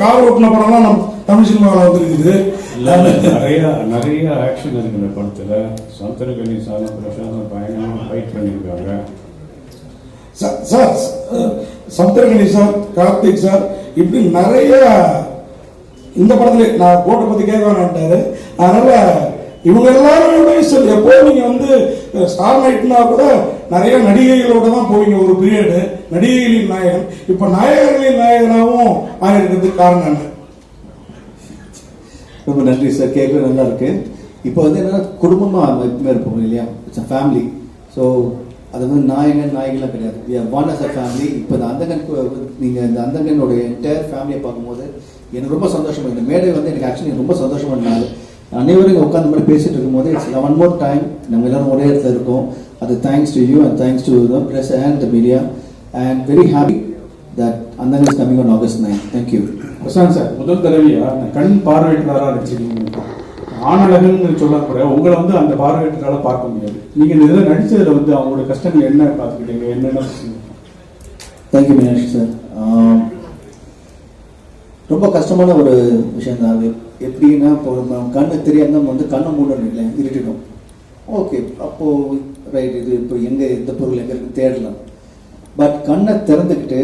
Car ஓட்டின படம்லாம் நம்ம தமிழ் சினிமாவில் வந்துருக்குது. நிறைய நிறைய ஆக்ஷன் இருக்கு இந்த படத்துல சந்திரகனி சாரம் பிரசாந்தம் பயங்கரமா ஃபைட் பண்ணியிருக்காங்க. Sir Samuthirakani sir Karthik sir இப்படி நிறைய இந்த படத்துல நான் கோட்டை பத்தி கேட்க வேணான்ட்டாரு அதனால இவங்க எல்லாருமே சரி எப்போ நீங்க வந்து ஸ்டார் லைட்னா கூட நிறைய நடிகைகளோட தான் போவீங்க ஒரு பீரியடு நடிகைகளின் நாயகன். இப்ப நாயகர்களின் நாயகனாகவும் ஆகிருக்கிறதுக்கு காரணம் என்ன? ரொம்ப நன்றி சார் கேட்கவே நல்லா இருக்கு. இப்போ வந்து என்னன்னா குடும்பமா எப்பவுமே இருப்போம் இல்லையா? இட்ஸ் அ ஃபேமிலி ஸோ அது வந்து நாயகன் நாயகெல்லாம் கிடையாது. We are one ஃபேமிலி இப்போ இந்த அந்தகன் நீங்கள் இந்த அந்தகனோட என்டையர் ஃபேமிலியை பார்க்கும்போது எனக்கு ரொம்ப சந்தோஷமா இந்த மேடை வந்து எனக்கு ஆக்சுவலி ரொம்ப சந்தோஷமா இருந்தாங்க அனைவரும் இங்கே உட்காந்து மாதிரி பேசிட்டு இருக்கும்போது இட்ஸ் ஒன் மோர் டைம் நம்ம எல்லாரும் ஒரே இடத்துல இருக்கோம். அது thanks to you and thanks to the press and the media and very happy that Andhagan is coming on August nine thank you Prashanth sir முதல் தடவையா அந்த கண் பார்வையற்றவராக நடிச்சிருக்கீங்க. ஆணழகன்னு சொல்லக்கூட உங்களை வந்து அந்த பார்வையற்றதால பார்க்க முடியாது. நீங்க இந்த இதில் நடிச்சதுல வந்து அவங்களோட கஷ்டங்கள் என்ன பார்த்துக்கிட்டீங்க? என்னென்ன தேங்க்யூ மீனாட்சி சார் ரொம்ப கஷ்டமான ஒரு விஷயம் தான் அது எப்படின்னா இப்போ நம்ம கண்ணு தெரியாமல் நம்ம வந்து கண்ணை மூடணும் இல்லை இருட்டிடும் ஓகே அப்போது ரைட் இது இப்போ எங்கே எந்த பொருள் எங்கே இருக்கு தேடலாம். பட் கண்ணை திறந்துக்கிட்டு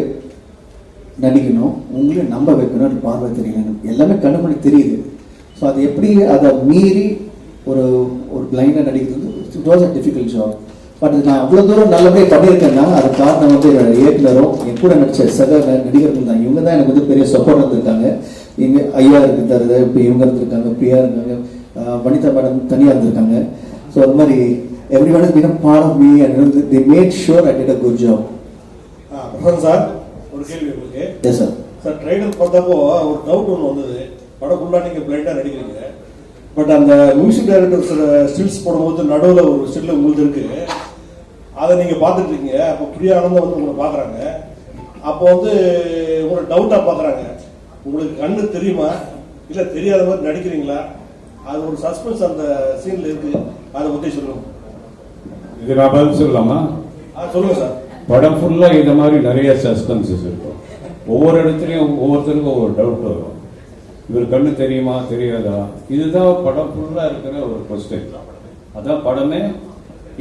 நடிக்கணும் உங்களையும் நம்ப வைக்கணும். பார்வை தெரியணும் எல்லாமே கண்ணு மணி தெரியுது. ஸோ அது எப்படி அதை மீறி ஒரு ஒரு பிளைண்டாக நடிக்கிறது வந்து it was a difficult job but நான் அவ்வளோ தூரம் நல்லபடியாக பண்ணியிருக்கேன்னா அது காரணம் வந்து இயக்குனரும் என் கூட நடிச்ச சக நடிகர்கள் தான். இவங்க தான் எனக்கு வந்து பெரிய சப்போர்ட் இருந்திருக்காங்க இங்கே ஐயா இருக்காரு இப்போ இவங்க இருந்திருக்காங்க பிரியா இருக்காங்க வனிதா மேடம் தனியாக இருந்திருக்காங்க. ஸோ அது மாதிரி every one is become part of me and the made sure I did a good job Prashanth sir ஒரு கேள்வி உங்களுக்கு. எஸ் சார் சார் ட்ரைலர் பார்த்தப்போ ஒரு டவுட் ஒன்று வந்தது. படம் ஃபுல்லாக நீங்கள் பிளைண்டாக நடிக்கிறீங்க. பட் அந்த மியூசிக் டைரக்டர் சில ஸ்டில்ஸ் போடும்போது நடுவில் ஒரு ஸ்டில் உங்களுக்கு இருக்கு. அதை நீங்கள் பார்த்துட்டு இருக்கீங்க. அப்போ பிரியா ஆனந்தம் வந்து உங்களை பார்க்குறாங்க. அப்போ வந்து உங்களை டவுட்டாக பார்க்குறாங்க. உங்களுக்கு கண்ணு தெரியுமா? இல்லை தெரியாத மாதிரி நடிக்கிறீங்களா? அது ஒரு சஸ்பென்ஸ் அந்த சீனில் இருக்கு. அதை பற்றி சொல்லுங்க. இது நான் பதில் சொல்லலாமா? ஆ சொல்லுங்கள் சார். படம் ஃபுல்லா இந்த மாதிரி நிறைய சஸ்பென்சஸ் இருக்கும் ஒவ்வொரு இடத்துலயும் ஒவ்வொருத்தருக்கும் ஒவ்வொரு டவுட் வரும். இவர் கண்ணு தெரியுமா தெரியாதா? இதுதான் படம் ஃபுல்லா இருக்கிற ஒரு கொஸ்டின் அதான் படமே.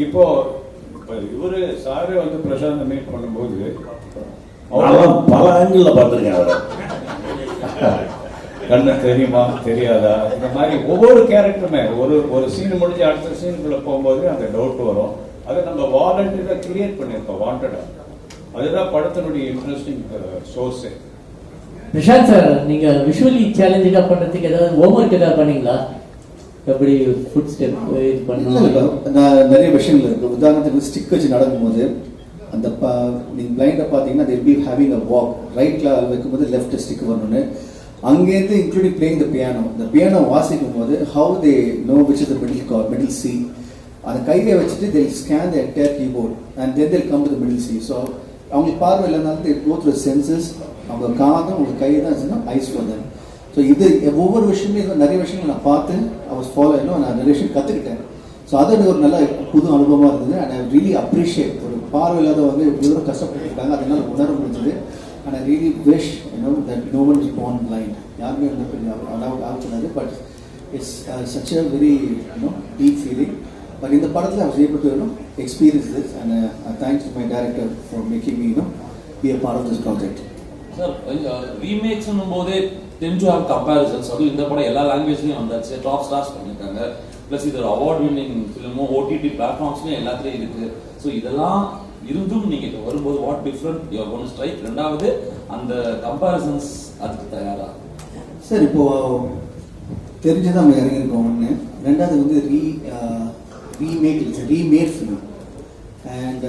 இப்போ இப்ப இவரு சாரே வந்து பிரசாந்த் மீட் பண்ணும்போது நான் பல ஆங்கிள் பார்த்துருக்கேன் அவரை. கண்ணு தெரியுமா தெரியாதா? இந்த மாதிரி ஒவ்வொரு கேரக்டருமே ஒரு ஒரு சீன் முடிஞ்சு அடுத்த சீனுக்குள்ள போகும்போது அந்த டவுட் வரும். அதை நம்ம வாலண்டியரா கிரியேட் பண்ணியிருக்கோம் வாண்டடா அதுதான் படத்தினுடைய இன்ட்ரெஸ்டிங் சோர்ஸே பிரசாந்த் சார் நீங்க விஷுவலி சேலஞ்சிங்கா பண்றதுக்கு ஏதாவது ஹோம்ஒர்க் ஏதாவது பண்ணீங்களா? எப்படி ஃபுட் ஸ்டெப் இது பண்ணணும். நிறைய விஷயங்கள் இருக்கு. உதாரணத்துக்கு ஸ்டிக் வச்சு நடக்கும்போது அந்த ப நீங்க பிளைண்டை பார்த்தீங்கன்னா will be having a walk. ரைட்ல வைக்கும்போது லெஃப்ட் ஸ்டிக் வரணும்னு. அங்கேருந்து இன்க்ளூடிங் பிளேயிங் த பியானோ இந்த பியானோ வாசிக்கும் போது how they know which is the middle car middle C அந்த கையை வச்சுட்டு they scan the entire keyboard and then they'll come to the middle C so அவங்களுக்கு பார்வை இல்லைனாலும் they go through சென்சஸ் அவங்க காதம் அவங்க கை தான் ஐஸ் them. ஸோ இது ஒவ்வொரு விஷயமே நிறைய விஷயங்கள் நான் பார்த்து ஐ வாஸ் ஃபாலோ ஆகணும் நான் நிறைய விஷயம் கற்றுக்கிட்டேன் ஸோ அது எனக்கு ஒரு நல்ல புது அனுபவமாக இருந்தது. அண்ட் ஐ ரியலி அப்ரிஷியேட் ஒரு பார்வை இல்லாதவங்க இவ்வளோ தூரம் கஷ்டப்பட்டுருக்காங்க அதனால உணர முடிஞ்சது. And I really wish you know that no one is born blind யாருமே வந்து பெரிய அலவுட் ஆகக்கூடாது. But it's such a very you know deep feeling but இந்த படத்தில் அவர் was able to you know experience this and thanks to my director for making me you know be a part of this project sir ரீமேக்ஸ்னும் போதே தெரிஞ்சு have comparisons அதுவும் இந்த படம் எல்லா லாங்குவேஜ்லயும் வந்தாச்சு. Top stars பண்ணியிருக்காங்க ப்ளஸ் இது ஒரு அவார்ட் வின்னிங் ஃபிலிமும் ஓடிடி பிளாட்ஃபார்ம்ஸ்லயும் எல்லாத்துலயும் இருக்கு. ஸோ இதெல்லாம் இருந்தும் நீங்க இப்போ வரும்போது what different you are one strike ரெண்டாவது அந்த கம்பேரிசன்ஸ் அதுக்கு தயாரா? சார் இப்போ தெரிஞ்சுதான் நம்ம இறங்கியிருக்கோம் ஒன்று ரெண்டாவது வந்து re remake remade film and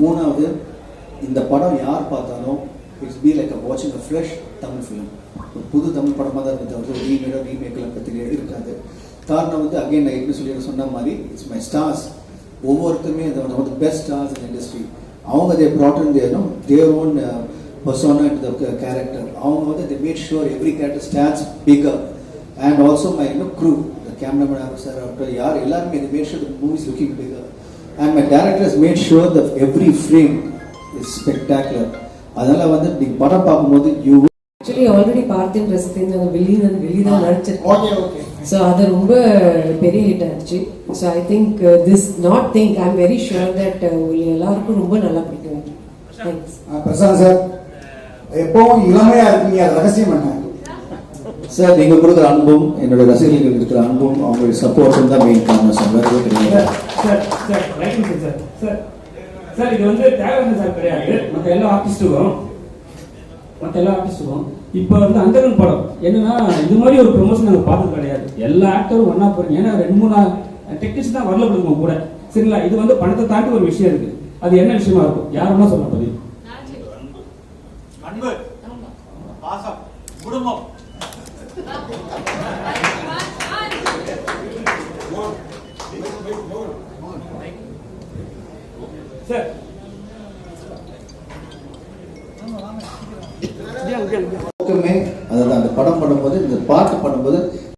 மூணாவது இந்த படம் யார் பார்த்தாலும் இட்ஸ் பி லைக் அ வாட்சிங் அ ஃப்ரெஷ் தமிழ் ஃபிலிம் ஒரு புது தமிழ் படமாக தான் இருக்குது தவிர ரீமேடோ ரீமேக்கெலாம் பற்றி இருக்காது காரணம் வந்து அகைன் நான் எப்படி சொல்லி சொன்ன மாதிரி இட்ஸ் மை ஸ்டார்ஸ் ஒவ்வொருத்தருமே அந்த நம்ம பெஸ்ட் ஸ்டார்ஸ் இன் இண்டஸ்ட்ரி அவங்க they brought in their um their own persona in the character அவங்க வந்து they made sure every character stands bigger and also my இன்னும் க்ரூ கேமராமேன் சார் ஆகட்டும் யார் எல்லாருமே இந்த made sure the movies looking bigger and my directors made sure the every frame is spectacular அதனால் வந்து நீங்கள் படம் பார்க்கும்போது யூ ஆக்சுவலி ஆல்ரெடி பார்த்தேன் ரசித்தேன். நாங்கள் வெளியே தான் வெளியே தான் நடிச்சிருக்கோம் ஸோ அது ரொம்ப பெரிய ஹிட் ஆச்சு. So I think this not think I am very sure that உங்களுக்கு எல்லாருக்கும் ரொம்ப நல்லா பிடிக்கும். தேங்க்ஸ் பிரசாந்த் சார் எப்பவும் இளமையா இருக்கீங்க. அது ரகசியம் என்ன? சார் நீங்க கொடுக்குற அன்பும் என்னோட ரசிகர்களுக்கு இருக்கிற அன்பும் அவங்களுடைய சப்போர்ட்டும் தான் மெயின் காரணம் சார். வேற எதுவும் கிடையாது. Sir sir sir sir. Sir இது வந்து தியாகராஜன் சார் கிடையாது. மற்ற எல்லா ஆர்டிஸ்ட்டுக்கும் மற்ற எல்லா ஆர்டிஸ்ட்டுக்கும் இப்போ வந்து அந்தரன் படம். என்னன்னா இது மாதிரி ஒரு ப்ரொமோஷன் நாங்கள் பார்த்தது கிடையாது. எல்லா ஆக்டரும் ஒன்றா போறீங்க. ஏன்னா ரெண்டு மூணு டெக்னீஷியன் தான் வரல கொடுக்கும் கூட. சரிங்களா? இது வந்து பணத்தை தாண்டி ஒரு விஷயம் இருக்கு. அது என்ன விஷயமா இருக்கும்? யார் வேணா சொல்ல பதில். அன்பு. பாசம். குடும்பம். Sir que el